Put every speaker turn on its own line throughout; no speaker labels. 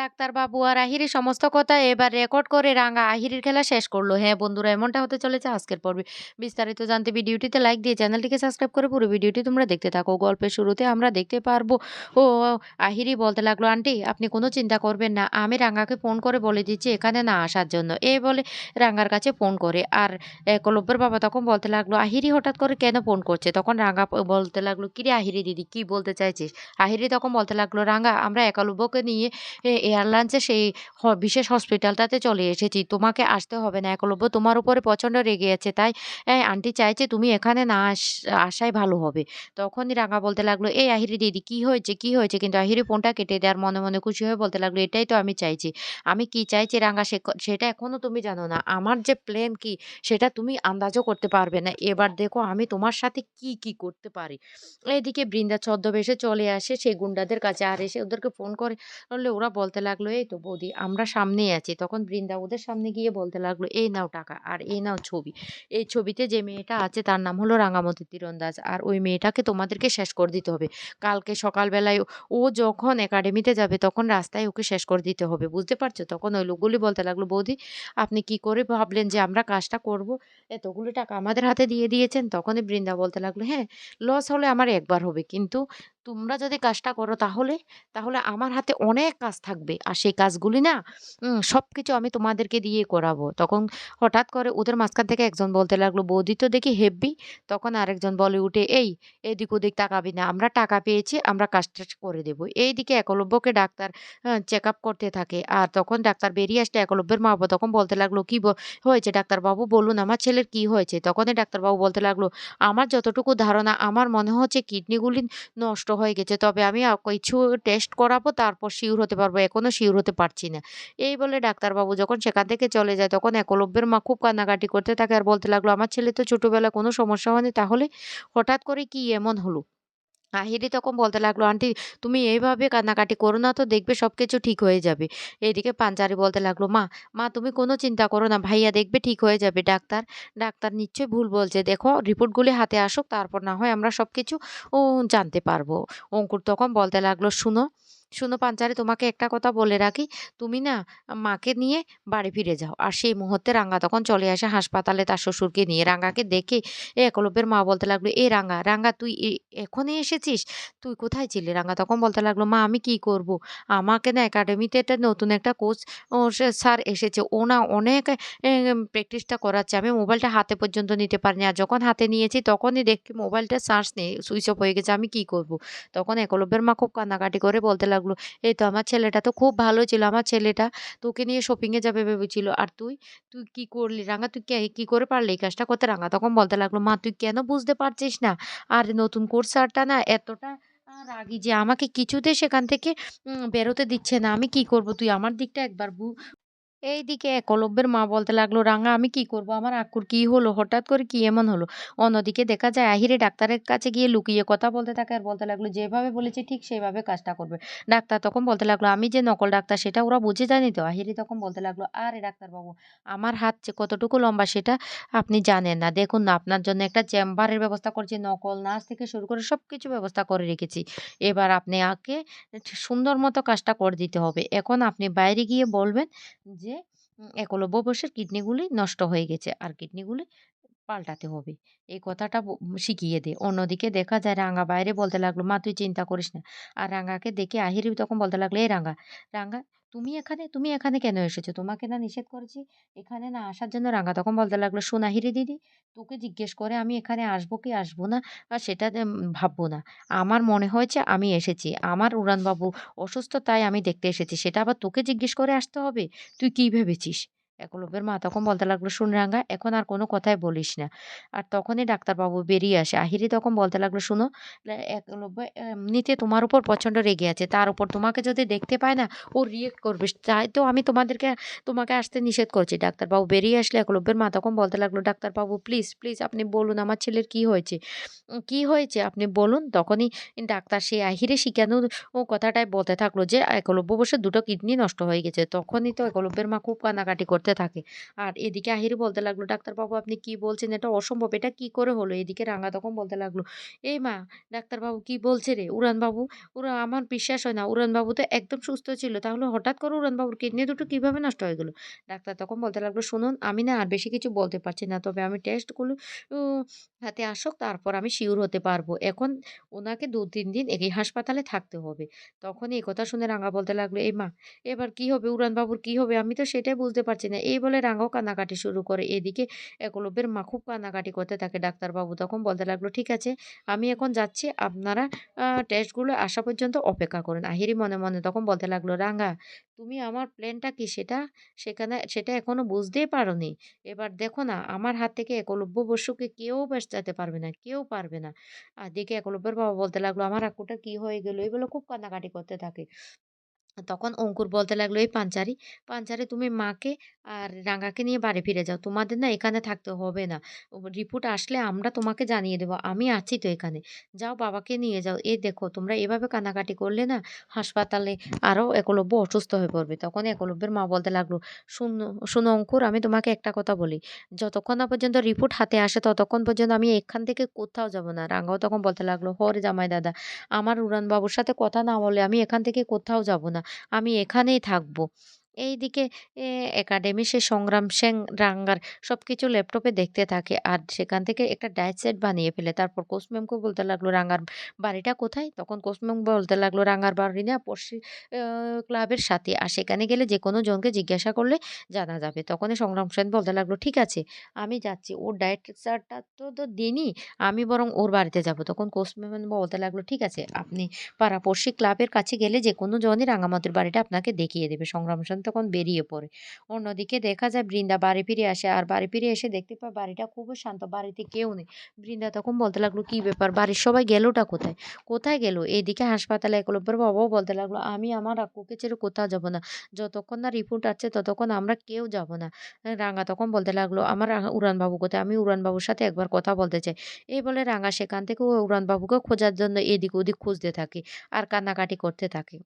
ডাক্তারবাবু আর আহিরি সমস্ত কথা এবার রেকর্ড করে রাঙা আহিরির খেলা শেষ করল। হ্যাঁ বন্ধুরা, এমনটা হতে চলেছে আজকের পর্বে। বিস্তারিত জানতে ভিডিওটিতে লাইক দিয়ে চ্যানেলটিকে সাবস্ক্রাইব করে পুরো ভিডিওটি তোমরা দেখতে থাকো। গল্পের শুরুতে আমরা দেখতে পারব, ও আহিরি বলতে লাগল, আন্টি, আপনি কোনো চিন্তা করবেন না, আমি রাঙাকে ফোন করে বলে দিচ্ছি এখানে না আসার জন্য। এই বলে রাঙার কাছে ফোন করে আর একলব্যের বাবা তখন বলতে লাগল, আহিরি হঠাৎ করে কেন ফোন করছে? তখন রাঙা বলতে লাগল, কিরে আহিরি দিদি, কি বলতে চাইছিস? আহিরি তখন বলতে লাগল, রাঙা, আমরা একলব্যকে নিয়ে, এ এয়ারলাইন্সে সেই বিশেষ হসপিটালটাতে চলে এসেছি। তোমাকে আসতে হবে না একলব্য। তোমার উপরে প্রচণ্ড রেগে আছে। তাই আন্টি চাইছে তুমি এখানে না আস আসাই ভালো হবে। তখনই রাঙা বলতে লাগল, "এই আহিরি দিদি কি হয়েছে, কি হয়েছে?" কিন্তু আহিরি ফোনটা কেটে দেয় আর মনে, মনে খুশি হয়ে বলতে লাগল, "এটাই তো আমি চাইছি। আমি কি চাইছি রাঙা সেটা এখনও তুমি জানো না। আমার যে প্ল্যান কি সেটা তুমি আন্দাজও করতে পারবে না। এবার দেখো আমি তোমার সাথে কি, কি করতে পারি।" এদিকে বৃন্দা ছদ্মবেশে চলে আসে সেই গুন্ডাদের কাছে আর এসে ওদেরকে ফোন করে ওরা বলতে লাগল, "এই তো বৌদি আমরা সামনেই আছি।" তখন বৃন্দা ওদের সামনে গিয়ে বলতে লাগল, "এই নাও টাকা আর এই নাও ছবি। এই ছবিতে যে মেয়েটা আছে তার নাম হলো রাঙামতি তীরন্দাজ। আর ওই মেয়েটাকে তোমাদেরকে শেষ করে দিতে হবে। কালকে সকালবেলায় ও যখন একাডেমিতে যাবে তখন রাস্তায় ওকে শেষ করে দিতে হবে। বুঝতে পারছ?" তখন ওই লোকগুলি বলতে লাগল, "বৌদি আপনি কি করে ভাবলেন যে আমরা কাজটা করব? এতগুলো টাকা আমাদের হাতে দিয়ে দিয়েছেন।" তখনই বৃন্দা বলতে লাগল, "হ্যাঁ, লস হলে আমার একবার হবে। কিন্তু তোমরা যদি কাজটা করো তাহলে তাহলে আমার হাতে অনেক কাজ থাকবে। আর সেই কাজগুলি না সব কিছু আমি তোমাদেরকে দিয়েই করাবো। তখন হঠাৎ করে ওদের মাঝখান থেকে একজন বলতে লাগল, "বৌদি তো দেখি হেব্বি।" তখন আরেকজন বলে উঠে, "এই এদিক ওদিক তাকাবি না। আমরা টাকা পেয়েছি, আমরা কাজটা করে দেবো।" এইদিকে একলব্যকে ডাক্তার চেক আপ করতে থাকে। আর তখন ডাক্তার বেরিয়ে আসলে একলব্যের মা-বাবা তখন বলতে লাগল, "কি হয়েছে ডাক্তারবাবু বলুন আমার ছেলের কি হয়েছে?" তখনই ডাক্তারবাবু বলতে লাগল, "আমার যতটুকু ধারণা আমার মনে হচ্ছে কিডনিগুলি নষ্ট হয়ে গেছে। তবে আমি কিছু টেস্ট করাবো তারপর শিওর হতে পারব। এখনও শিওর হতে পারছি না। এই বলে ডাক্তারবাবু যখন সেখান থেকে চলে যায় তখন একলব্যের মা খুব কান্নাকাটি করতে থাকে আর বলতে লাগল, "আমার ছেলে তো ছোটবেলায় কোনো সমস্যা হয়নি তাহলে হঠাৎ করে কি এমন হলো?" আহিরি তখন বলতে লাগল, "আন্টি তুমি এইভাবে কান্নাকাটি করো না তো দেখবে সব কিছু ঠিক হয়ে যাবে।" এদিকে পাঞ্জারি বলতে লাগল, "মা, মা তুমি কোনো চিন্তা করো না। ভাইয়া দেখবে ঠিক হয়ে যাবে। ডাক্তার ডাক্তার নিশ্চয়ই ভুল বলছে। দেখো রিপোর্টগুলি হাতে আসুক তারপর না হয় আমরা সবকিছু ও জানতে পারব।" অঙ্কুর তখন বলতে লাগল, "শুনো, শুনো পাঞ্চারে তোমাকে একটা কথা বলে রাখি। তুমি না মাকে নিয়ে বাড়ি ফিরে যাও।" আর সেই মুহূর্তে রাঙা তখন চলে আসে হাসপাতালে তার শ্বশুরকে নিয়ে। রাঙাকে দেখে একলব্যের মা বলতে লাগল, "এ রাঙা, রাঙা তুই এখনই এসেছিস? তুই কোথায় ছিলি?" রাঙা তখন বলতে লাগল, "মা আমি কি করব? আমাকে না একাডেমিতে একটা নতুন একটা কোচ স্যার এসেছে। ও না অনেক প্র্যাকটিসটা করাচ্ছে। আমি মোবাইলটা হাতে পর্যন্ত নিতে পারিনি। আর যখন হাতে নিয়েছি তখনই দেখি মোবাইলটা চার্জ নেই। সুইচ অফ হয়ে গেছে। আমি কি করব?" তখন একলব্যের মা খুব কান্নাকাটি করে বলতে লাগল, "এই তো আমার ছেলেটা তো খুব ভালো ছিল। আমার ছেলেটা তোকে নিয়ে শপিংয়ে যাবে ভেবেছিল। আর তুই, তুই কি করলি? রাঙা তুই কে করে পারলি এই কাজটা করতে?" রাঙা তখন বলতে লাগল, "মা তুই কেন বুঝতে পারছিস না? আর নতুন কোর্স আরটা না এতটা রাগী যে আমাকে কিছুতে সেখান থেকে বেরোতে দিচ্ছে না। আমি কি করব? তুই আমার দিকটা একবার বু" এইদিকে একলব্যের মা বলতে লাগল, "রাঙা আমি কি করব? আমার আক্কুর কি হলো? হঠাৎ করে কি এমন হলো?" অন্যদিকে দেখা যায় আহিরে ডাক্তারের কাছে গিয়ে লুকিয়ে কথা বলতে থাকে আর বলতে লাগল, "যেভাবে বলেছি ঠিক সেইভাবে কাজটা করবে।" ডাক্তার তখন বলতে লাগল, "আমি যে নকল ডাক্তার সেটা ওরা বুঝে যায়নি তো?" আহিরে তখন বলতে লাগল, "আরে ডাক্তারবাবু আমার হাত যে কতটুকু লম্বা সেটা আপনি জানেন না। দেখুন না আপনার জন্য একটা চেম্বারের ব্যবস্থা করেছি। নকল নার্স থেকে শুরু করে সব কিছু ব্যবস্থা করে রেখেছি। এবার আপনি আগে সুন্দর মতো কাজটা করে দিতে হবে। এখন আপনি বাইরে গিয়ে বলবেন যে একলব্য বোসের কিডনিগুলি নষ্ট হয়ে গেছে। আর কিডনিগুলি পাল্টাতে হবে। এই কথাটা শিখিয়ে দে। অন্যদিকে দেখা যায় রাঙা বাইরে বলতে লাগল, "মা তুই চিন্তা করিস না।" আর রাঙাকে দেখে আহিরি তখন বলতে লাগল, "এই রাঙা, রাঙা তুমি এখানে? তুমি এখানে কেন এসেছ? তোমাকে না নিষেধ করেছি এখানে না আসার জন্য?" রাঙা তখন বলতে লাগল, "শোন আহিরি দিদি, তোকে জিজ্ঞেস করে আমি এখানে আসব কি আসব না আ সেটা ভাববো না। আমার মনে হয়েছে আমি এসেছি। আমার উড়ানবাবু অসুস্থ তাই আমি দেখতে এসেছি। সেটা আবার তোকে জিজ্ঞেস করে আসতে হবে? তুই কি ভেবেছিস?" একলব্যের মা তখন বলতে লাগল, "শোন রাঙা এখন আর কোনো কথাই বলিস না।" আর তখনই ডাক্তারবাবু বেরিয়ে আসে। আহিরি তখন বলতে লাগল, "শোনো একলব্য এমনিতে তোমার উপর প্রচণ্ড রেগে আছে। তার উপর তোমাকে যদি দেখতে পায় না ও রিয়েক্ট করবে। তাই তো আমি তোমাদেরকে তোমাকে আসতে নিষেধ করছি।" ডাক্তারবাবু বেরিয়ে আসলে একলব্যের মা তখন বলতে লাগল, "ডাক্তারবাবু প্লিজ, প্লিজ আপনি বলুন আমার ছেলের কি হয়েছে? কি হয়েছে আপনি বলুন।" তখনই ডাক্তার সেই আহিরে শিখানো ও কথাটাই বলতে থাকল যে একলব্য বসে দুটো কিডনি নষ্ট হয়ে গেছে। তখনই তো একলব্যের মা খুব কান্নাকাটি করতে বলতে থাকে। আর এদিকে আহিরি বলতে লাগল, "ডাক্তারবাবু আপনি কি বলছেন? এটা অসম্ভব। এটা কি করে হলো?" এদিকে রাঙা তখন বলতে লাগল, "এই মা ডাক্তারবাবু কি বলছে রে? উড়ানবাবু উড়া আমার বিশ্বাস হয় না। উড়ানবাবু তো একদম সুস্থ ছিল। তাহলে হঠাৎ করে উড়ানবাবুর কিডনি দুটো কীভাবে নষ্ট হয়ে গেল?" ডাক্তার তখন বলতে লাগল, "শুনুন আমি না আর বেশি কিছু বলতে পারছি না। তবে আমি টেস্টগুলো হাতে আসুক তারপর আমি সিউর হতে পারব। এখন ওনাকে দু তিন দিন এই হাসপাতালে থাকতে হবে।" তখন এই কথা শুনে রাঙা বলতে লাগল, "এই মা এবার কি হবে? উড়ানবাবুর কি হবে? আমি তো সেটাই বুঝতে পারছি না।" এই বলে রাঙাও কান্নাকাটি শুরু করে। এদিকে একলব্যের মা খুব কান্নাকাটি করতে থাকে। ডাক্তারবাবু তখন বলতে লাগল, "ঠিক আছে আমি এখন যাচ্ছি। আপনারা টেস্টগুলো আসা পর্যন্ত অপেক্ষা করুন।" আহিরি মনে, মনে তখন বলতে লাগল, "রাঙা তুমি আমার প্ল্যানটা কি সেটা সেখানে সেটা এখনও বুঝতেই পারোনি। এবার দেখো না আমার হাত থেকে একলব্য বসুকে কেউ বাঁচাতে পারবে না, কেউ পারবে না।" আর দেখে একলব্যের বাবা বলতে লাগল, "আমার আক্কুটা কি হয়ে গেলো এই বলে খুব কান্নাকাটি করতে থাকে। তখন অঙ্কুর বলতে লাগল, "এই পাঞ্চারি, পাঞ্চারি তুমি মাকে আর রাঙাকে নিয়ে বাড়ি ফিরে যাও। তোমাদের না এখানে থাকতে হবে না। রিপোর্ট আসলে আমরা তোমাকে জানিয়ে দেব। আমি আছি তো এখানে। যাও বাবাকে নিয়ে যাও। এই দেখো তোমরা এভাবে কান্নাকাটি করলে না হাসপাতালে আরও একলব্য অসুস্থ হয়ে পড়বে।" তখন একলব্যের মা বলতে লাগল, "শোনো, শুনো অঙ্কুর আমি তোমাকে একটা কথা বলি। যতক্ষণ না পর্যন্ত রিপোর্ট হাতে আসে ততক্ষণ পর্যন্ত আমি এখান থেকে কোথাও যাব না।" রাঙাও তখন বলতে লাগল, "হরে জামাই দাদা, আমার উড়ানবাবুর সাথে কথা না বলে আমি এখান থেকে কোথাও যাব না। আমি এখানেই থাকব।" এইদিকে একাডেমি সে সংগ্রাম সেন রাঙ্গার সব কিছু ল্যাপটপে দেখতে থাকে। আর সেখান থেকে একটা ডায়েট সেট বানিয়ে ফেলে। তারপর কোচ ম্যামকে বলতে লাগল, "রাঙার বাড়িটা কোথায়?" তখন কোসম্যাম বলতে লাগল, "রাঙার বাড়ি না পড়শি ক্লাবের সাথে। আর সেখানে গেলে যে কোনো জনকে জিজ্ঞাসা করলে জানা যাবে।" তখনই সংগ্রাম সেন বলতে লাগল, "ঠিক আছে আমি যাচ্ছি। ওর ডায়েট চার্টটা তো, তো দিনই আমি বরং ওর বাড়িতে যাব।" তখন কোচ ম্যাম বলতে লাগল, "ঠিক আছে আপনি পাড়াপড়শি ক্লাবের কাছে গেলে যে কোনো জনই রাঙামাটির বাড়িটা আপনাকে দেখিয়ে দেবে।" সংগ্রাম সেন তখন বেরিয়ে পড়ে। অন্যদিকে দেখা যায় বৃন্দা বাড়ি ফিরে আসে। আর বাড়ি ফিরে এসে দেখতে পায় বাড়িটা খুবই শান্ত। বাড়িতে কেউ নেই। বৃন্দা তখন বলতে লাগল, "কি ব্যাপার? বাড়ির সবাই গেলোটা কোথায়? কোথায় গেল?" এদিকে হাসপাতালে একলব্যের বাবাও বলতে লাগল, "আমি আমার আক্কুকে ছেড়ে কোথাও যাব না। যতক্ষণ না রিপোর্ট আসছে ততক্ষণ আমরা কেউ যাব না।" রাঙা তখন বলতে লাগল, "আমার উড়ানবাবু কোথায়? আমি উড়ানবাবুর সাথে একবার কথা বলতে চাই।" এই বলে রাঙা সেখান থেকে উড়ানবাবুকে খোঁজার জন্য এদিক ওদিক খুঁজতে থাকে। আর কান্নাকাটি করতে থাকে।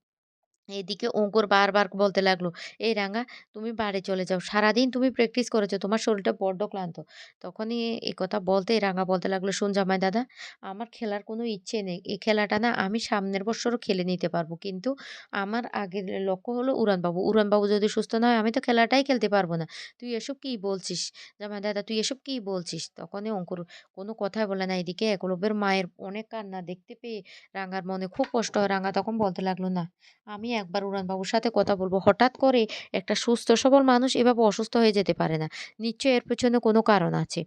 এদিকে অঙ্কুর বারবার বলতে লাগল, "এই রাঙা তুমি বাড়ি চলে যাও। সারাদিন তুমি প্র্যাকটিস করেছ। তোমার শরীরটা বড্ড ক্লান্ত।" তখনই এই কথা বলতেই রাঙা বলতে লাগল, শুন জামাই দাদা, আমার খেলার কোনো ইচ্ছে নেই। এই খেলাটা না আমি সামনের বছরও খেলে নিতে পারব। কিন্তু আমার আগের লক্ষ্য হলো উড়ানবাবু। উড়ানবাবু যদি সুস্থ না হয় আমি তো খেলাটাই খেলতে পারব না। তুই এসব কি বলছিস? জামাই দাদা তুই এসব কি বলছিস?" তখনই অঙ্কুর কোনো কথাই বলে না। এদিকে একলব্যের মায়ের অনেক কান্না দেখতে পেয়ে রাঙার মনে খুব কষ্ট হয়। রাঙা তখন বলতে লাগল, "না আমি একবার উড়ানবাবুর সাথে কথা বলব হঠাৎ করে একটা সুস্থ সবল মানুষ এভাবে অসুস্থ হয়ে যেতে পারে না। নিশ্চয়ই এর পেছনে কোনো কারণ আছে।"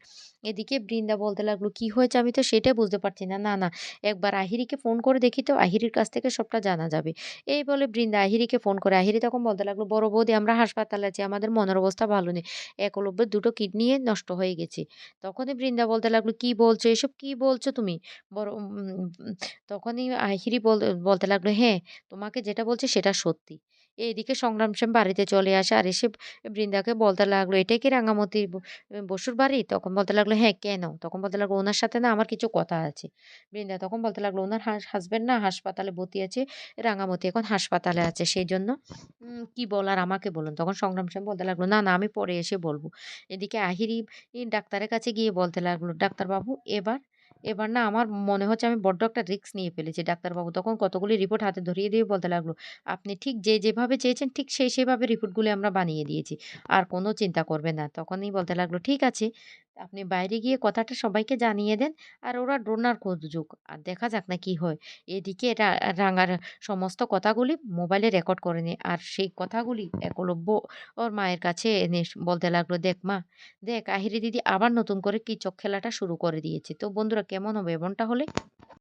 এদিকে বৃন্দা বলতে লাগল, "কি হয়েছে আমি তো সেটাই বুঝতে পারছি না।" "না, না একবার আহিরিকে ফোন করে দেখি তো। আহিরির কাছ থেকে সবটা জানা যাবে।" এই বলে বৃন্দা আহিরিকে ফোন করে। আহিরি তখন বলতে লাগল, "বড় বৌদি আমরা হাসপাতালে আছি। আমাদের মনের অবস্থা ভালো নেই। একলব্যের দুটো কিডনি নষ্ট হয়ে গেছে।" তখনই বৃন্দা বলতে লাগল, "কি বলছো? এসব কি বলছো তুমি?" বড় তখনই আহিরি বল বলতে লাগল, "হ্যাঁ তোমাকে যেটা বলছি সেটা সত্যি।" এদিকে সংগ্রাম সেন বাড়িতে চলে আসে। আর এসে বৃন্দাকে বলতে লাগল, "এটাই কি রাঙামতি বসুর বাড়ি?" তখন বলতে লাগল, "হ্যাঁ, কেন?" তখন বলতে লাগল, ওনার সাথে না আমার কিছু কথা আছে।" বৃন্দা তখন বলতে লাগল, ওনার হাস হাসব্যান্ড না হাসপাতালে ভর্তি আছে। রাঙামতি এখন হাসপাতালে আছে। সেজন্য উম কি বলার আমাকে বলুন।" তখন সংগ্রাম সেন বলতে লাগল, "না, না আমি পরে এসে বলব এদিকে আহিরি ডাক্তারের কাছে গিয়ে বলতে লাগল, "ডাক্তারবাবু এবার এবার না আমার মনে হচ্ছে আমি বড্ড একটা রিক্স নিয়ে ফেলেছি।" ডাক্তারবাবু তখন কতগুলি রিপোর্ট হাতে ধরিয়ে দিয়ে বলতে লাগল, "আপনি ঠিক যে যেভাবে চেয়েছেন ঠিক সেই সেভাবে রিপোর্টগুলি আমরা বানিয়ে দিয়েছি। আর কোনো চিন্তা করবে না।" তখনই বলতে লাগল, "ঠিক আছে। আপনি বাইরে গিয়ে কথাটা সবাইকে জানিয়ে দেন। আর ওরা ডোনার খুঁজুক। আর দেখা যাক না কি হয়।" এদিকে রা রাঙার সমস্ত কথাগুলি মোবাইলে রেকর্ড করে নি আর সেই কথাগুলি একলব্য ওর মায়ের কাছে এনে বলতে লাগল, "দেখ মা, দেখ আহিরি দিদি আবার নতুন করে কি চোখ খেলাটা শুরু করে দিয়েছে। তো বন্ধুরা কেমন হবে এমনটা হলে?"